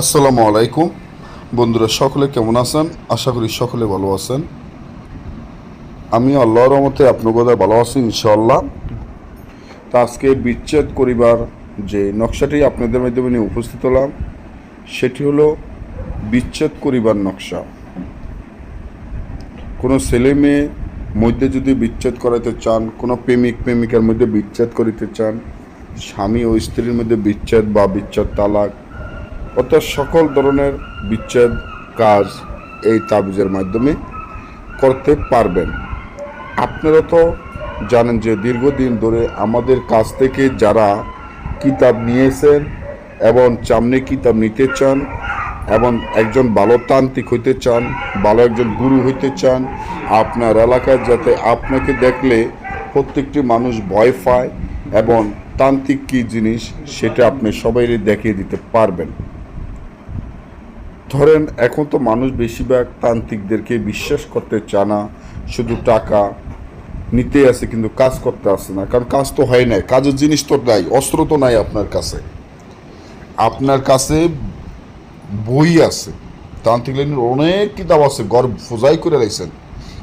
আসসালামু আলাইকুম। বন্ধুরা, সকলে কেমন আছেন? আশা করি সকলে ভালো আছেন। আমি আল্লাহর রহমতে আপনাদের ভালো আছি, ইনশাআল্লাহ। তা আজকে বিচ্ছেদ করিবার যে নকশাটি আপনাদের মাধ্যমে নিয়ে উপস্থিত হলাম, সেটি হলো বিচ্ছেদ করিবার নকশা। কোনো ছেলে মেয়ে মধ্যে যদি বিচ্ছেদ করাতে চান, কোনো প্রেমিক, প্রেমিকার মধ্যে বিচ্ছেদ করিতে চান, স্বামী ও স্ত্রীর মধ্যে বিচ্ছেদ বা বিচ্ছেদ তালাক অর্থাৎ সকল ধরনের বিচ্ছেদ কাজ এই তাবিজের মাধ্যমে করতে পারবেন। আপনারা তো জানেন যে দীর্ঘদিন ধরে আমাদের কাছ থেকে যারা কিতাব নিয়েছেন এবং সামনে কিতাব নিতে চান এবং একজন ভালো তান্ত্রিক হইতে চান, ভালো একজন গুরু হইতে চান, আপনার এলাকায় যাতে আপনাকে দেখলে প্রত্যেকটি মানুষ ভয় পায় এবং তান্ত্রিক কী জিনিস সেটা আপনি সবাই দেখিয়ে দিতে পারবেন। ধরেন, এখন তো মানুষ বেশিরভাগ তান্ত্রিকদেরকে বিশ্বাস করতে চায় না, শুধু টাকা নিতে আসে কিন্তু কাজ করতে আসে না। কারণ কাজ তো হয় নাই, কাজের জিনিস তো নাই, অস্ত্র তো নাই আপনার কাছে। আপনার কাছে বই আছে, তান্ত্রিক লাইনের অনেক কিতাব আছে, গর্ব, ফোজাই করে রাখছেন।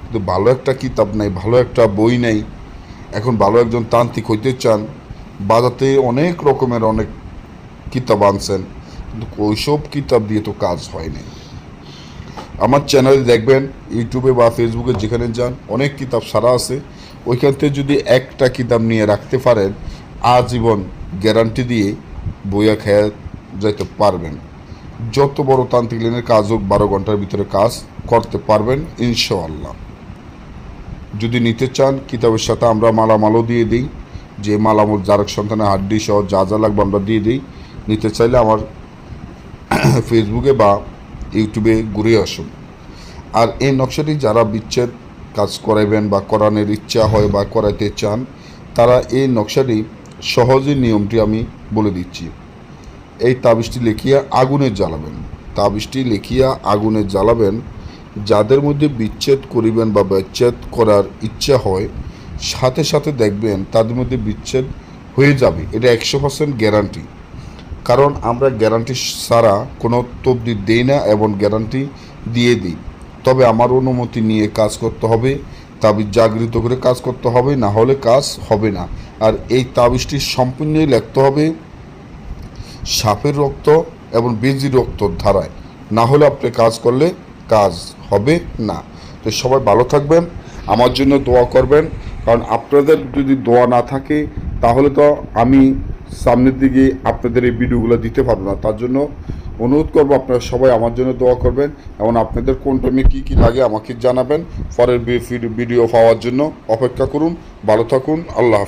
কিন্তু ভালো একটা কিতাব নাই, ভালো একটা বই নাই। এখন ভালো একজন তান্ত্রিক হইতে চান, বাজাতে অনেক রকমের অনেক কিতাব আনছেন। কিন্তু ওইসব কিতাব দিয়ে তো কাজ হয়নি। আমার চ্যানেলে দেখবেন ইউটিউবে বা ফেসবুকে যেখানে যান, অনেক কিতাব সারা আছে। ওইখান থেকে যদি একটা কিতাব নিয়ে রাখতে পারেন, আজীবন গ্যারান্টি দিয়ে বইয়া খেয়া যাইতে পারবেন। যত বড় তান্ত্রিক লাইনের কাজ হোক, বারো ঘণ্টার ভিতরে কাজ করতে পারবেন, ইনশাআল্লাহ। যদি নিতে চান, কিতাবের সাথে আমরা মালামালও দিয়ে দিই। যে মালামল জারক সন্তানের হাড্ডি সহ যা যা লাগবে আমরা দিয়ে দিই। নিতে চাইলে আমার ফেসবুকে বা ইউটিউবে ঘুরে আসুন। আর এই নকশাটি যারা বিচ্ছেদ কাজ করাইবেন বা করানোর ইচ্ছা হয় বা করাইতে চান, তারা এই নকশাটি সহজে নিয়মটি আমি বলে দিচ্ছি। এই তাবিজটি লিখিয়া আগুনে জ্বালাবেন। তাবিজটি লিখিয়া আগুনে জ্বালাবেন। যাদের মধ্যে বিচ্ছেদ করিবেন বা বিচ্ছেদ করার ইচ্ছা হয়, সাথে সাথে দেখবেন তাদের মধ্যে বিচ্ছেদ হয়ে যাবে। এটা একশো পার্সেন্ট গ্যারান্টি কারণ আমরা গ্যারান্টি ছাড়া কোনো তবদি দেই না এবং গ্যারান্টি দিয়ে দিই। তবে আমার অনুমতি নিয়ে কাজ করতে হবে, তাবিজ জাগৃত করে কাজ করতে হবে, না হলে কাজ হবে না। আর এই তাবিজটি সম্পূর্ণই লিখতে হবে সাপের রক্ত এবং বেজি রক্ত ধারায়। না হলে আপনি কাজ করলে কাজ হবে না। তো সবাই ভালো থাকবেন, আমার জন্য দোয়া করবেন। কারণ আপনাদের যদি দোয়া না থাকে, তাহলে তো আমি সামনের দিকে আপনাদের এই ভিডিওগুলো দিতে পারব না। তার জন্য অনুরোধ করব, আপনারা সবাই আমার জন্য দোয়া করবেন এবং আপনাদের কোন টাইমে কী কী লাগে আমাকে জানাবেন। পরের ভিডিও পাওয়ার জন্য অপেক্ষা করুন। ভালো থাকুন। আল্লাহ